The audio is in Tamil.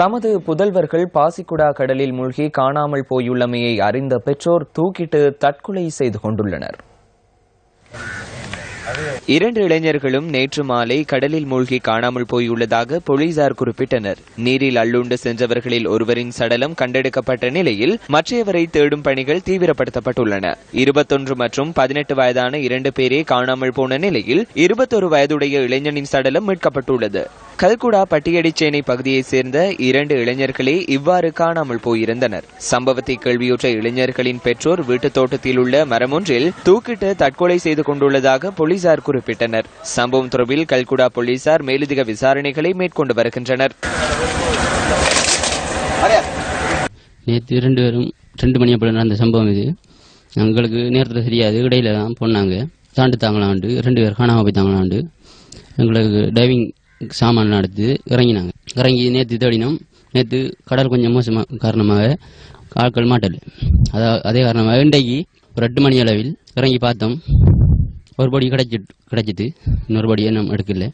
தமது புதல்வர்கள் பாசிக்குடா கடலில் மூழ்கி காணாமல் போயுள்ளமையை அறிந்த பெற்றோர் தூக்கிட்டு தற்கொலை செய்து கொண்டுள்ளனர். இரண்டு இளைஞர்களும் நேற்று மாலை கடலில் மூழ்கி காணாமல் போயுள்ளதாக போலீசார் குறிப்பிட்டனர். நீரில் அள்ளுண்டு சென்றவர்களில் ஒருவரின் சடலம் கண்டெடுக்கப்பட்ட நிலையில் மற்றையவரை தேடும் பணிகள் தீவிரப்படுத்தப்பட்டுள்ளன. இருபத்தொன்று மற்றும் பதினெட்டு வயதான இரண்டு பேரே காணாமல் போன நிலையில் இருபத்தொரு வயதுடைய இளைஞனின் சடலம் மீட்கப்பட்டுள்ளது. கல்குடா பட்டியடிச்சேனை பகுதியைச் சேர்ந்த இரண்டு இளைஞர்களே இவ்வாறு காணாமல் போயிருந்தனர். சம்பவத்தை கேள்வியுற்ற இளைஞர்களின் பெற்றோர் வீட்டுத் தோட்டத்தில் உள்ள மரமொன்றில் தூக்கிட்டு தற்கொலை செய்து கொண்டுள்ளதாக போலீசார் குறிப்பிட்டனர். சம்பவம் தொடர்பில் கல்குடா போலீசார் மேலதிக விசாரணைகளை மேற்கொண்டு வருகின்றனர். நேற்று ரெண்டு பேரும் ரெண்டு மணி அப்படி நடந்த சம்பவம் இது. எங்களுக்கு நேரத்தில் தெரியாது இடையில தான் போனாங்க. தாண்டு தாங்களாண்டு ரெண்டு பேர் காணாமல் போய்த்தாங்களாண்டு எங்களுக்கு டைவிங் சாமான் நடத்து இறங்கினாங்க. இறங்கி நேற்று தேடினோம். நேற்று கடல் கொஞ்சம் மோசமாக காரணமாக ஆட்கள் மாட்டல். அதா அதே காரணமாக இன்றைக்கு ஒரு எட்டு மணி அளவில் இறங்கி பார்த்தோம். ஒரு படி கிடைச்சிட்டு கிடைச்சிட்டு இன்னொரு படியே நம்ம எடுக்கல.